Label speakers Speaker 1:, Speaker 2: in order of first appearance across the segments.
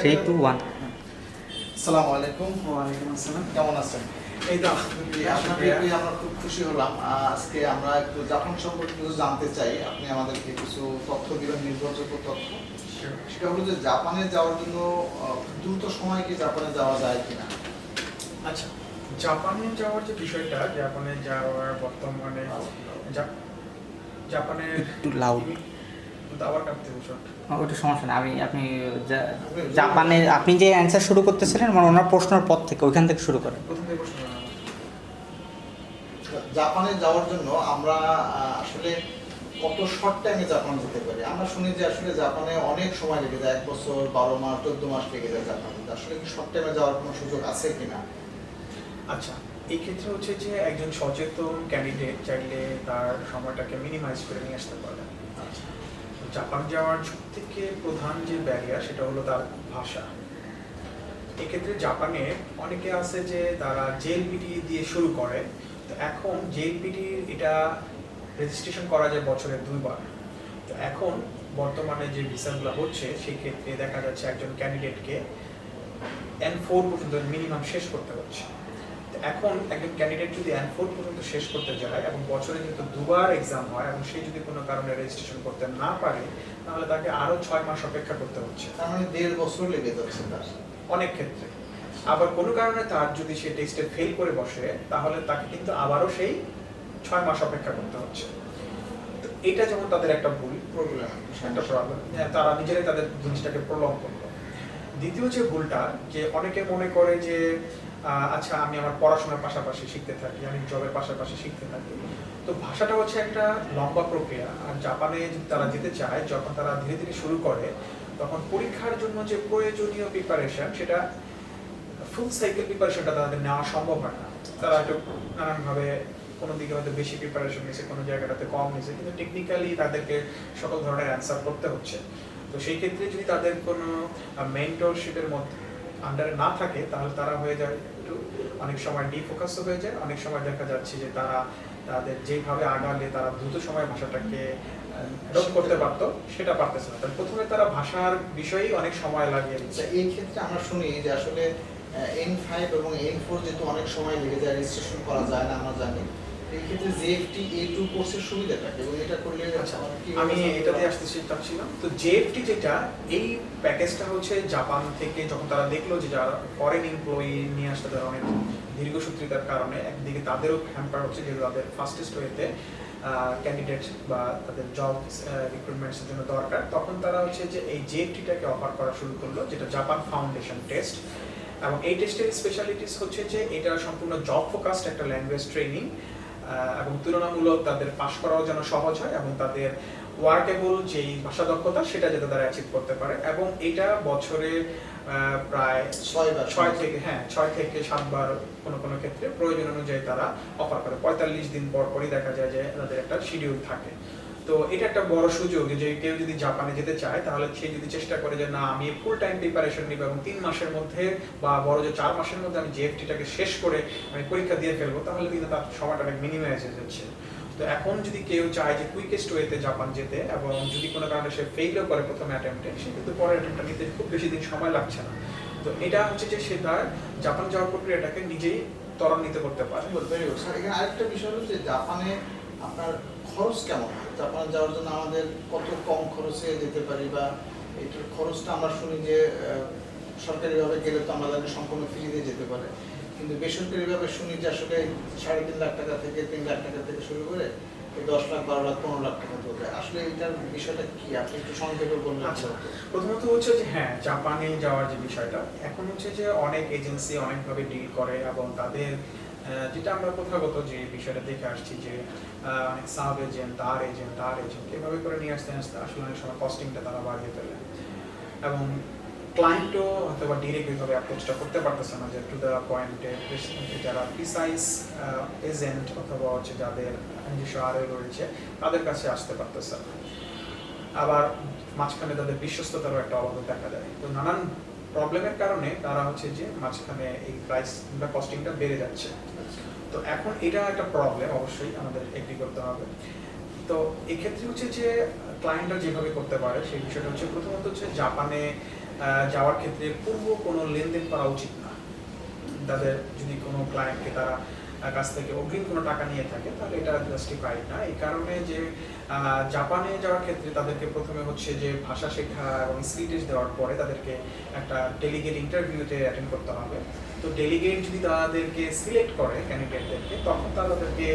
Speaker 1: Three two one
Speaker 2: সালাম আলাইকুম
Speaker 3: ওয়ালাইকুম আসসালাম।
Speaker 2: কেমন আছেন?
Speaker 3: এই তো
Speaker 2: আপনাকে আমরা খুব খুশি হলাম। আজকে আমরা একটু জাপান সম্পর্কে কিছু জানতে চাই। আপনি আমাদেরকে কিছু তথ্য দিবেন নির্ভরযোগ্য তথ্য। সেটা হলো যে জাপানে যাওয়ার জন্য দ্রুত সময় কি জাপানে যাওয়া যায় কিনা?
Speaker 3: আচ্ছা জাপানে যাওয়ার যে বিষয়টা জাপানে যাওয়ার বর্তমানে জাপানের
Speaker 1: একটু loud। ওটা সমস্যা না। আমি আপনি জাপানে আপনি যে অ্যান্সার শুরু করতেছিলেন মানে ওনার প্রশ্নের পর থেকে ওইখান থেকে শুরু করেন।
Speaker 3: প্রথম প্রশ্ন
Speaker 2: জাপানে যাওয়ার জন্য আমরা আসলে কত শর্ট টাইমে জাপান যেতে পারি? আমরা শুনি যে আসলে জাপানে অনেক সময় লেগে যায় এক বছর বারো মাস চোদ্দ মাস লেগে যায় জাপানে। আসলে কি শর্ট টাইমে যাওয়ার কোনো সুযোগ আছে কিনা?
Speaker 3: আচ্ছা এই ক্ষেত্রে হচ্ছে যে একজন সচেতন ক্যান্ডিডেট চাইলে তার সময়টাকে মিনিমাইজ করে নিয়ে আসতে পারে
Speaker 2: আচ্ছা।
Speaker 3: জাপান যাওয়ার সব থেকে প্রধান যে ব্যারিয়ার সেটা হলো তার ভাষা। এক্ষেত্রে জাপানে অনেকে আছে যে তারা জেএলপিটি দিয়ে শুরু করে। তো এখন জেএলপিটি এটা রেজিস্ট্রেশন করা যায় বছরে দুইবার। তো এখন বর্তমানে যে ভিসাগুলো হচ্ছে সেই ক্ষেত্রে দেখা যাচ্ছে একজন ক্যান্ডিডেটকে এন ফোর পর্যন্ত মিনিমাম শেষ করতে হচ্ছে। এখন একজন ক্যান্ডিডেট যদি এন ফোর পর্যন্ত শেষ করতে যায় এবং বছরে কিন্তু দুবার এক্সাম হয় এবং সে যদি কোনো কারণে রেজিস্ট্রেশন করতে না পারে তাহলে তাকে আরও ছয় মাস অপেক্ষা করতে হচ্ছে।
Speaker 2: মানে দেড় বছর লেগে যাচ্ছে তার।
Speaker 3: অনেক ক্ষেত্রে। আবার কোনো কারণে তার যদি সে টেস্টে ফেল করে বসে তাহলে তাকে কিন্তু আবারও সেই ছয় মাস অপেক্ষা করতে হচ্ছে। তো এটা যেমন তাদের একটা ভুল
Speaker 2: প্রবলেম
Speaker 3: একটা প্রবলেম তারা নিজেরাই তাদের জিনিসটাকে প্রলং করল দ্বিতীয় যে ভুলটা, যে অনেকে মনে করে যে আচ্ছা আমি আমার পড়াশোনার পাশাপাশি শিখতে থাকি, আমি জবের পাশাপাশি শিখতে থাকি। তো ভাষাটা হচ্ছে একটা লম্বা প্রক্রিয়া। আর জাপানে তারা যেতে চায়, যখন তারা ধীরে ধীরে শুরু করে, তখন পরীক্ষার জন্য যে প্রয়োজনীয় প্রিপারেশন সেটা ফুল সাইকেল প্রিপারেশনটা তাদের নেওয়া সম্ভব হয় না। তারা একটু নানানভাবে কোনো দিকে হয়তো বেশি প্রিপারেশন নিয়েছে, কোনো জায়গাটাতে কম নিয়েছে, কিন্তু টেকনিক্যালি তাদেরকে সকল ধরনের অ্যান্সার করতে হচ্ছে। তো সেই ক্ষেত্রে যদি তাদের কোনো মেন্টরশিপের মধ্যে আন্ডারে না থাকে, তাহলে তারা হয়ে যায় একটু অনেক সময় ডিফোকাস হয়ে যায়। অনেক সময় দেখা যাচ্ছে যে তারা তাদের যেভাবে আগালে তারা দ্রুত সময় ভাষাটাকে অ্যাডপ্ট করতে পারতো, সেটা পারতেছে না। তাহলে প্রথমে তারা ভাষার বিষয়েই অনেক সময় লাগিয়ে দিচ্ছে।
Speaker 2: আচ্ছা এই ক্ষেত্রে আমরা শুনি যে আসলে এন ফাইভ এবং এন ফোর যেহেতু অনেক সময় লেগে যায় রেজিস্ট্রেশন করা যায় না, আমরা জানি। এই ক্ষেত্রে জিএফটি এ টু কোর্সের সুবিধাটা কি এবং এটা করলে
Speaker 3: আচ্ছা আমি এটাতে আসতে চাচ্ছিলাম তো জেএফটি যেটা এই প্যাকেজটা হচ্ছে জাপান থেকে যখন তারা দেখল যে যারা ফরেন এমপ্লয়ি নিয়ে আসতে তারা অনেক দীর্ঘসূত্রিতার কারণে একদিকে তাদেরও হ্যাম্পার হচ্ছে যেহেতু তাদের ফার্স্টেস্ট ওয়েতে ক্যান্ডিডেট বা তাদের জব রিক্রুটমেন্টসের জন্য দরকার। তখন তারা হচ্ছে যে এই জেএফটিটাকে অফার করা শুরু করল যেটা জাপান ফাউন্ডেশন টেস্ট এবং এই টেস্টের স্পেশালিটিস হচ্ছে যে এটা সম্পূর্ণ জব ফোকাসড একটা ল্যাঙ্গুয়েজ ট্রেনিং এবং তুলনামূলক তাদের পাশ করাও যেন সহজ হয় এবং তাদের ওয়ার্কেবল যেই ভাষা দক্ষতা সেটা যাতে তারা অ্যাচিভ করতে পারে। এবং এটা বছরে প্রায়
Speaker 2: ছয়বার।
Speaker 3: ছয় থেকে হ্যাঁ ছয় থেকে সাতবার কোনো কোনো ক্ষেত্রে প্রয়োজন অনুযায়ী তারা অফার করে। পঁয়তাল্লিশ দিন পর পরই দেখা যায় যে তাদের একটা শিডিউল থাকে। তো এটা একটা বড় সুযোগ যে কেউ যদি জাপানে যেতে চায় তাহলে সে যদি চেষ্টা করে যে না আমি ফুল টাইম প্রিপারেশন নিব এবং তিন মাসের মধ্যে বা বড় যে চার মাসের মধ্যে আমি জিএফটিটাকে শেষ করে আমি পরীক্ষা দিয়ে ফেলব তাহলে কিন্তু তার সময়টা অনেক মিনিমাইজ হয়ে যাচ্ছে। তো এখন যদি কেউ চায় যে কুইকেস্ট ওয়েতে জাপান যেতে এবং যদি কোনো কারণে সে ফেইলও করে প্রথম অ্যাটেম্পটে সে কিন্তু পরের অ্যাটেম্পটা নিতে খুব বেশি দিন সময় লাগছে না। তো এটা হচ্ছে যে সে তার জাপান যাওয়ার প্রক্রিয়াটাকে নিজেই ত্বরান্বিত করতে পারে।
Speaker 2: good, আরেকটা বিষয় হচ্ছে জাপানে আপনার খরচ কেমন? জাপানে যাওয়ার জন্য আমাদের কত কম খরচে যেতে পারি বা এটার খরচটা আমরা শুনি যে সরকারিভাবে গেলে তো জানি সম্পূর্ণ ফ্রি দিয়ে যেতে পারে। কিন্তু বেসরকারিভাবে শুনি যে আসলে সাড়ে তিন লাখ টাকা থেকে তিন লাখ টাকা থেকে শুরু করে
Speaker 3: আচ্ছা প্রথমত হচ্ছে যে হ্যাঁ জাপানে যাওয়ার যে বিষয়টা, এখন হচ্ছে যে অনেক এজেন্সি অনেকভাবে ডিল করে এবং তাদের যেটা আমরা প্রথাগত যে বিষয়টা দেখে আসছি যে অনেক সাব এজেন্ট তার এজেন্ট তার এজেন্ট এভাবে করে নিয়ে আসতে আসতে আসলে অনেক সময় কস্টিংটা তারা বাড়িয়ে ফেলে। এবং ক্লায়েন্টও হয়তো বা ডিরেক্ট ওইভাবে অ্যাপ্রোচটা করতে পারতেছে না যে টু দ্য পয়েন্টে যারা প্রিসাইজ এজেন্ট অথবা হচ্ছে যাদের নিজস্ব আরও রয়েছে, তাদের কাছে আসতে পারতেছে আবার মাঝখানে তাদের বিশ্বস্ততারও একটা অভাব দেখা যায় তো নানান প্রবলেমের কারণে তারা হচ্ছে যে মাঝখানে এই প্রাইস বা কস্টিংটা বেড়ে যাচ্ছে। তো এখন এটা একটা প্রবলেম অবশ্যই আমাদের এগ্রি করতে হবে। তো এক্ষেত্রে হচ্ছে যে ক্লায়েন্টরা যেভাবে করতে পারে, সেই বিষয়টা হচ্ছে প্রথমত হচ্ছে জাপানে যাওয়ার ক্ষেত্রে পূর্ব কোনো লেনদেন করা উচিত না। তাদের যদি কোনো ক্লায়েন্টকে তারা কাছ থেকে অগ্রিম কোনো টাকা নিয়ে থাকে, তাহলে এটা জাস্টিফাইড না। এই কারণে যে জাপানে যাওয়ার ক্ষেত্রে তাদেরকে প্রথমে হচ্ছে যে ভাষা শেখা এবং স্কিল টেস্ট দেওয়ার পরে তাদেরকে একটা ডেলিগেট ইন্টারভিউতে অ্যাটেন্ড করতে হবে। তো ডেলিগেট যদি তাদেরকে সিলেক্ট করে ক্যান্ডিডেটদেরকে তখন তারা তাদেরকে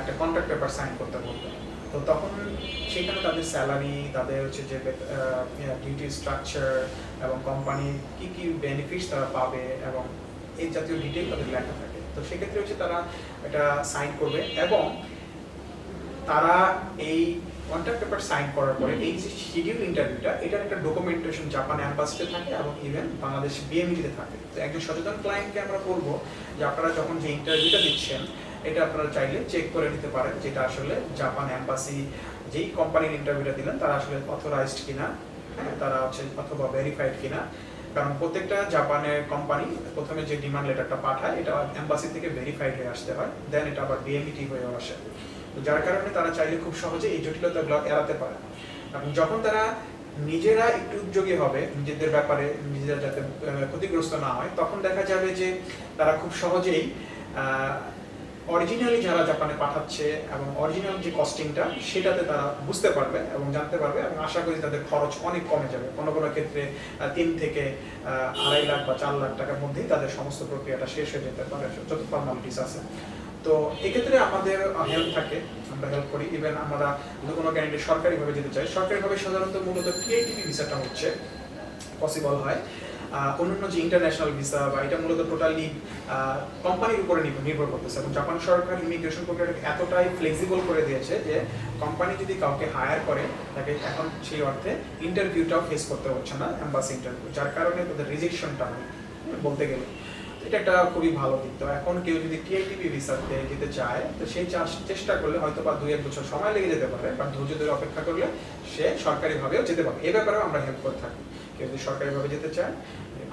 Speaker 3: একটা কন্ট্রাক্ট পেপার সাইন করতে বলবে। তো তখন সেখানে তাদের স্যালারি তাদের হচ্ছে যে ডিউটি স্ট্রাকচার এবং কোম্পানি কি কি বেনিফিটস তারা পাবে এবং এই জাতীয় ডিটেল তাদের লেখা থাকে। তো সেক্ষেত্রে হচ্ছে তারা এটা সাইন করবে এবং তারা এই কন্ট্রাক্ট পেপার সাইন করার পরে এই যে শিডিউল ইন্টারভিউটা এটার একটা ডকুমেন্টেশন জাপান অ্যাম্বাসিতে থাকে এবং ইভেন বাংলাদেশ বিএমইতে থাকে। তো একজন সচেতন ক্লায়েন্টকে আমরা বলব যে আপনারা যখন যে ইন্টারভিউটা দিচ্ছেন এটা আপনারা চাইলে চেক করে নিতে পারেন যেটা আসলে জাপান অ্যাম্বাসি যেই কোম্পানির ইন্টারভিউটা দিলেন তারা আসলে অথরাইজড কিনা হ্যাঁ, তারা হচ্ছে অথবা ভেরিফাইড কিনা। কারণ প্রত্যেকটা জাপানের কোম্পানি প্রথমে যে ডিমান্ড লেটারটা পাঠায়, এটা অ্যাম্বাসি থেকে ভেরিফাইড হয়ে আসতে হয় দেন এটা আবার বিএমইটি হয়ে আসে। যার কারণে তারা চাইলে খুব সহজে এই জটিলতাগুলো এড়াতে পারে। এবং যখন তারা নিজেরা একটু উদ্যোগী হবে, নিজেদের ব্যাপারে, নিজেরা যাতে ক্ষতিগ্রস্ত না হয়, তখন দেখা যাবে যে তারা খুব সহজেই অরিজিনালি যারা জাপানে পাঠাচ্ছে এবং অরিজিনাল যে কস্টিংটা সেটাতে তারা বুঝতে পারবে এবং জানতে পারবে। এবং আশা করি তাদের খরচ অনেক কমে যাবে। কোনো কোনো ক্ষেত্রে তিন থেকে আড়াই লাখ বা চার লাখ টাকার মধ্যেই তাদের সমস্ত প্রক্রিয়াটা শেষ হয়ে যেতে পারে। যত ফর্মালিটিস আছে। তো এক্ষেত্রে আমাদের হেল্প থাকে। আমরা হেল্প করি। ইভেন আমরা যদি কোনো ক্যান্ডিডেট সরকারিভাবে যেতে চাই। সরকারিভাবে সাধারণত মূলত টিআইটিপি ভিসাটা হচ্ছে পসিবল হয়। অন্যান্য যে ইন্টারন্যাশনাল ভিসা বা এটা মূলত টোটালি কোম্পানির উপরে নির্ভর- করতেছে। এবং জাপান সরকার ইমিগ্রেশন প্রক্রিয়াটাকে এতটাই ফ্লেক্সিবল করে দিয়েছে যে কোম্পানি যদি কাউকে হায়ার করে, তাকে এখন সেই অর্থে ইন্টারভিউটাও ফেস করতে হচ্ছে না অ্যাম্বাসি ইন্টারভিউ যার কারণে তাদের রিজেকশনটা হয়, বলতে গেলে। এটা একটা খুবই ভালো দিক। তো এখন কেউ যদি টিআইটিপি ভিসাতে যেতে চায়, তো সেই চাষ- চেষ্টা করলে হয়তো বা দুই এক বছর সময় লেগে যেতে পারে বাট ধৈর্য ধরে অপেক্ষা করলে সে সরকারিভাবেও যেতে পারে এ ব্যাপারেও আমরা হেল্প করে থাকি। যদি সরকারিভাবে যেতে চায়,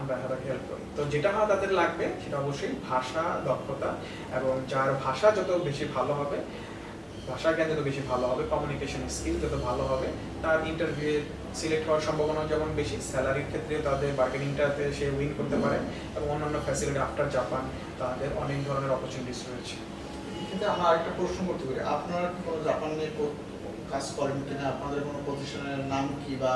Speaker 3: আমরা তাদেরকে হেল্প করি। তো যেটা হয় তাদের লাগবে সেটা অবশ্যই ভাষা দক্ষতা এবং যার ভাষা যত বেশি ভালো হবে, ভাষা জ্ঞান যত বেশি ভালো হবে কমিউনিকেশন স্কিল যত ভালো হবে, তার ইন্টারভিউ সিলেক্ট হওয়ার সম্ভাবনা যেমন বেশি স্যালারির ক্ষেত্রে তাদের বার্গেনিংটাতে সে উইন করতে পারে এবং অন্যান্য ফ্যাসিলিটি আফটার জাপান তাদের অনেক ধরনের অপরচুনিটিস রয়েছে।
Speaker 2: কিন্তু আমরা আরেকটা প্রশ্ন করতে পারি। আপনার কোনো জাপান নিয়ে কাজ করেন কিনা, আপনাদের কোনো প্রতিষ্ঠানের নাম কি বা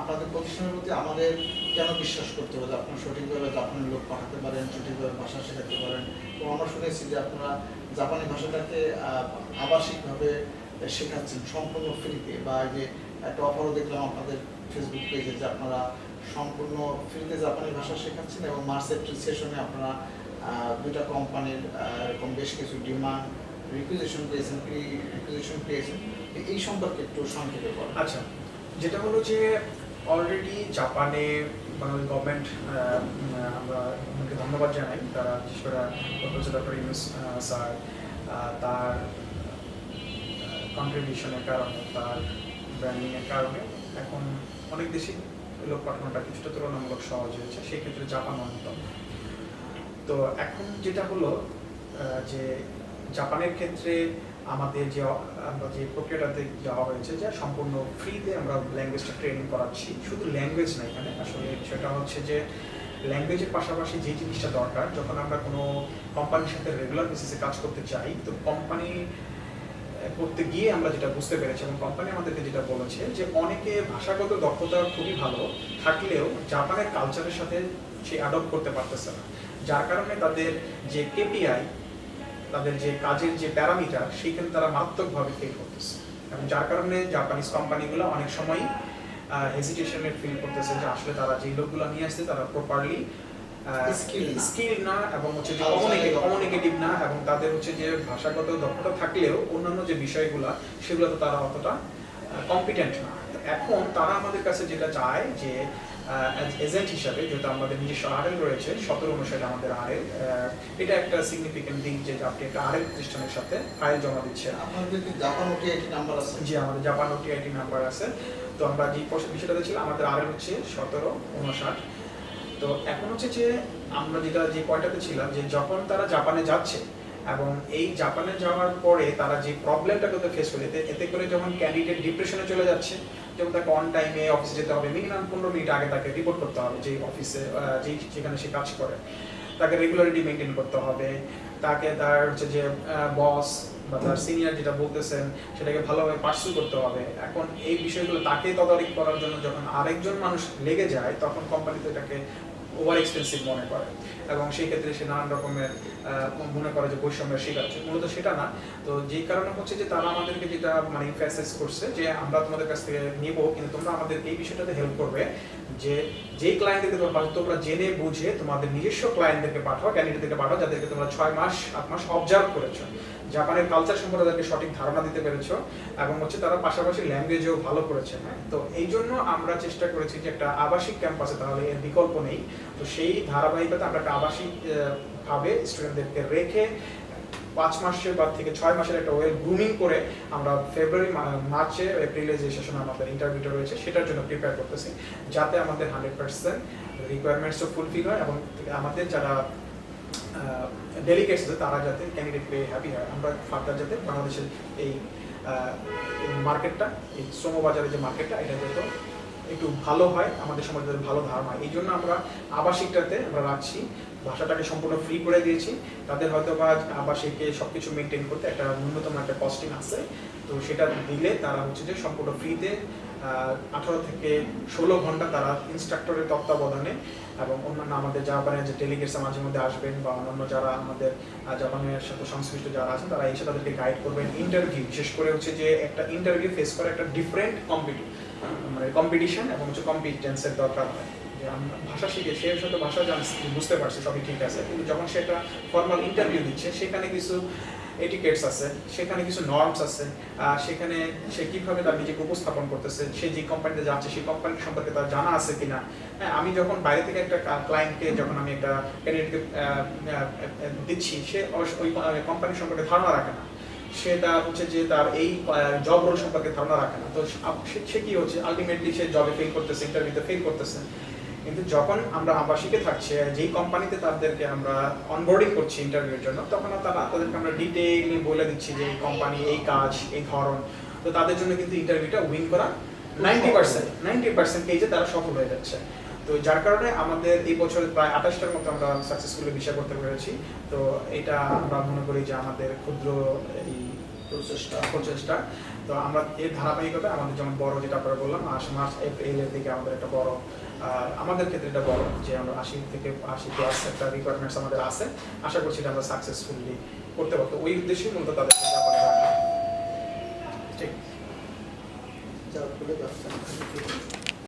Speaker 2: আপনাদের প্রতিষ্ঠানের প্রতি আমাদের কেন বিশ্বাস করতে হবে? আপনারা সঠিকভাবে জাপানি লোক পাঠাতে পারেন, সঠিকভাবে ভাষা শেখাতে পারেন। তো আমরা শুনেছি যে আপনারা জাপানি ভাষাটাকে আবাসিকভাবে শেখাচ্ছেন সম্পূর্ণ ফ্রিতে বা যে একটা অফারও দেখলাম আপনাদের ফেসবুক পেজে যে আপনারা সম্পূর্ণ ফ্রিতে জাপানি ভাষা শেখাচ্ছেন এবং মার্চ এপ্রিল সেশনে আপনারা দুইটা কোম্পানির এরকম বেশ কিছু ডিমান্ড রিকুইজিশন পেয়েছেন রিকুইজিশন পেয়েছেন এই সম্পর্কে একটু সংক্ষেপে
Speaker 3: আচ্ছা যেটা হলো যে অলরেডি জাপানে বাংলাদেশ গভর্নমেন্ট আমরা ওনাকে ধন্যবাদ জানাই। তারা বিশেষ করে প্রফেসর ডক্টর ইউনুস স্যার তার কন্ট্রিবিউশনের কারণে, তার ব্র্যান্ডিংয়ের কারণে এখন অনেক দেশে লোক পাঠানোটা কিছুটা তুলনামূলক সহজ হয়েছে সেক্ষেত্রে জাপান অন্যতম। তো এখন যেটা হলো যে জাপানের ক্ষেত্রে আমাদের যে, আমরা যে প্রক্রিয়াটাতে যাওয়া হয়েছে যে সম্পূর্ণ ফ্রিতে আমরা ল্যাঙ্গুয়েজটা ট্রেনিং করাচ্ছি। শুধু ল্যাঙ্গুয়েজ না এখানে। আসলে সেটা হচ্ছে যে ল্যাঙ্গুয়েজের পাশাপাশি যে জিনিসটা দরকার, যখন আমরা কোনো কোম্পানির সাথে রেগুলার বেসিসে কাজ করতে চাই, তো কোম্পানি করতে গিয়ে আমরা যেটা বুঝতে পেরেছি এবং কোম্পানি আমাদেরকে যেটা বলেছে যে অনেকে ভাষাগত দক্ষতা খুবই ভালো, থাকলেও জাপানের কালচারের সাথে সে অ্যাডপ্ট করতে পারতেছে না। যার কারণে তাদের যে কেপিআই তাদের যে কাজের যে প্যারামিটার সেইখানে তারা মারাত্মকভাবে ফেল করতেছে। এবং যার কারণে জাপানিজ কোম্পানিগুলো অনেক সময় হেজিটেশনের ফিল করতেছে যে আসলে তারা যে লোকগুলো নিয়ে আসছে তারা প্রপারলি স্কিল না। এবং হচ্ছে যে কমিউনিকেটিভ না এবং তাদের হচ্ছে যে ভাষাগত দক্ষতা থাকলেও অন্যান্য যে বিষয়গুলো সেগুলো তো তারা অতটা কম্পিটেন্ট না। এখন তারা আমাদের কাছে যেটা চায় যে এজেন্ট হিসাবে যেহেতু আমাদের নিজস্ব আরএল রয়েছে সতেরো অনুসারে আমাদের আরএল এটা একটা সিগনিফিকেন্ট দিক যে আপনি একটা আরএল প্রতিষ্ঠানের সাথে ফাইল জমা দিচ্ছেন।
Speaker 2: আপনাদের কি জাপান ওটি একটি নাম্বার আছে।
Speaker 3: জি আমাদের জাপান ওটিআইটি নাম্বার আছে। তো আমরা যে বিষয়টাতে ছিল আমাদের আরএল হচ্ছে সতেরো উনষাট। তো এখন হচ্ছে যে আমরা যেটা যে পয়েন্টটাতে ছিলাম যে যখন তারা জাপানে যাচ্ছে এবং এই জাপানে যাওয়ার পরে তারা যে প্রবলেমটা করতে ফেস করে এতে এতে করে যখন ক্যান্ডিডেট ডিপ্রেশনে চলে যাচ্ছে তাকে অন টাইমে অফিসে যেতে হবে মিনিমাম পনেরো মিনিট আগে তাকে রিপোর্ট করতে হবে যে অফিসে যেই যেখানে সে কাজ করে। তাকে রেগুলারিটি মেনটেন করতে হবে। তাকে তার হচ্ছে যে বস বা তার সিনিয়র যেটা বলতেছেন, সেটাকে ভালোভাবে পার্সু করতে হবে। এখন এই বিষয়গুলো তাকে তদারকি করার জন্য যখন আরেকজন মানুষ লেগে যায়, তখন কোম্পানিতে তাকে ওভার এক্সপেন্সিভ মনে করে? এবং সেই ক্ষেত্রে সে নানান রকমের মনে করে যে বৈষম্যের শিকার হচ্ছে। মূলত সেটা না। তো যেই কারণে হচ্ছে যে তারা আমাদেরকে যেটা মানে ইনফ্যাসাইজ করছে যে আমরা তোমাদের কাছ থেকে নিব, কিন্তু তোমরা আমাদের এই বিষয়টাতে হেল্প করবে। যে যেই ক্লায়েন্টদেরকে তোমরা তোমরা জেনে বুঝে তোমাদের নিজস্ব ক্লায়েন্টদেরকে পাঠাও ক্যান্ডিডেটদেরকে পাঠাও, যাদেরকে তোমরা ছয় মাস, আট মাস অবজার্ভ করেছ। জাপানের কালচার সম্পর্কে তাদেরকে সঠিক ধারণা দিতে পেরেছ এবং হচ্ছে তারা পাশাপাশি ল্যাঙ্গুয়েজেও ভালো করেছে হ্যাঁ? তো এই জন্য আমরা চেষ্টা করেছি যে একটা আবাসিক ক্যাম্পাসে তাহলে এর বিকল্প নেই। তো সেই ধারাবাহিকতা আমরা একটা আবাসিক ভাবে স্টুডেন্টদেরকে রেখে পাঁচ মাসের বা থেকে ছয় মাসের একটা ওয়েল গ্রুমিং করে আমরা ফেব্রুয়ারি মার্চে এপ্রিলে যে সেশন আমাদের ইন্টারভিউটা রয়েছে, সেটার জন্য প্রিপেয়ার করতেছি। যাতে আমাদের হান্ড্রেড পার্সেন্ট রিকোয়ারমেন্টসও ফুলফিল হয় এবং আমাদের যারা ডেলিগেটস তারা যাতে ক্যান্ডিডেট পেয়ে হ্যাপি হয়। আমরা ফার্দার যাতে বাংলাদেশের এই মার্কেটটা এই শ্রমবাজারের যে মার্কেটটা এটা যাতে একটু ভালো হয়, আমাদের সমাজে যাতে ভালো ধারণা এই জন্য আমরা আবাসিকটাতে আমরা রাখছি। ভাষাটাকে সম্পূর্ণ ফ্রি করে দিয়েছি। তাদের হয়তো বা আবাসিকে সবকিছু মেনটেন করতে একটা ন্যূনতম একটা কস্টিং আছে। তো সেটা দিলে তারা হচ্ছে যে সম্পূর্ণ ফ্রিতে আঠারো থেকে ষোলো ঘণ্টা তারা ইনস্ট্রাক্টরের তত্ত্বাবধানে এবং অন্যান্য আমাদের জাপানের যে ডেলিগেটস মাঝে মধ্যে আসবেন বা অন্যান্য যারা আমাদের জাপানের সাথে সংশ্লিষ্ট যারা আছেন, তারা এসে তাদেরকে গাইড করবেন ইন্টারভিউ বিশেষ করে হচ্ছে যে একটা ইন্টারভিউ ফেস করে একটা ডিফারেন্ট কম্পিটি মানে কম্পিটিশন এবং হচ্ছে কম্পিটেন্সের দরকার হয়। ভাষা শিখে, সে সাথে ভাষা জানছে বুঝতে পারছে সবই ঠিক আছে। কিন্তু যখন সে একটা ফর্মাল ইন্টারভিউ দিচ্ছে, সেখানে কিছু এটিকেটস আছে, সেখানে কিছু নর্মস আছে সেখানে সে কীভাবে তার নিজেকে উপস্থাপন করতেছে, সে যে কোম্পানিতে যাচ্ছে, সেই কোম্পানি সম্পর্কে তার জানা আছে কিনা? হ্যাঁ আমি যখন বাইরে থেকে একটা ক্লায়েন্টকে যখন আমি একটা ক্যান্ডিডেটকে দিচ্ছি, সে ওই কোম্পানি সম্পর্কে ধারণা রাখে না। সে তার হচ্ছে যে তার এই জব রোল সম্পর্কে ধারণা রাখে না। তো সে কি হচ্ছে? আলটিমেটলি সে জবে ফেল করতেছে ইন্টারভিউতে ফেল করতেছে। কিন্তু যখন আমরা আবাসিকে থাকছে, যেই কোম্পানিতে তাদেরকে আমরা অনবোর্ডিং করছি ইন্টারভিউর জন্য, তখন তারা তাদেরকে আমরা ডিটেইলি বলে দিচ্ছি যে এই কোম্পানি এই কাজ, এই ধরন। তো তাদের জন্য কিন্তু ইন্টারভিউটা উইন করা নাইনটি পার্সেন্ট নাইনটি পার্সেন্ট কেজে তারা সফল হয়ে যাচ্ছে। তো যার কারণে আমাদের এই বছর প্রায় আঠাশটার মতো আমরা সাকসেসফুলি বিষয় করতে পেরেছি। তো এটা আমরা মনে করি যে আমাদের ক্ষুদ্র এই
Speaker 2: প্রচেষ্টা
Speaker 3: প্রচেষ্টা তো আমরা এর ধারাবাহিকতা আমাদের যেমন বড় যেটা আপনারা বললাম মাস মার্চ এপ্রিলের দিকে আমাদের একটা বড় আমাদের ক্ষেত্রে এটা বড় যে আমরা আশি থেকে আশি প্লাস একটা রিকোয়ারমেন্টস আমাদের আছে। আশা করছি এটা আমরা সাকসেসফুলি করতে পারতো ওই উদ্দেশ্যে মূলত তাদের ঠিক।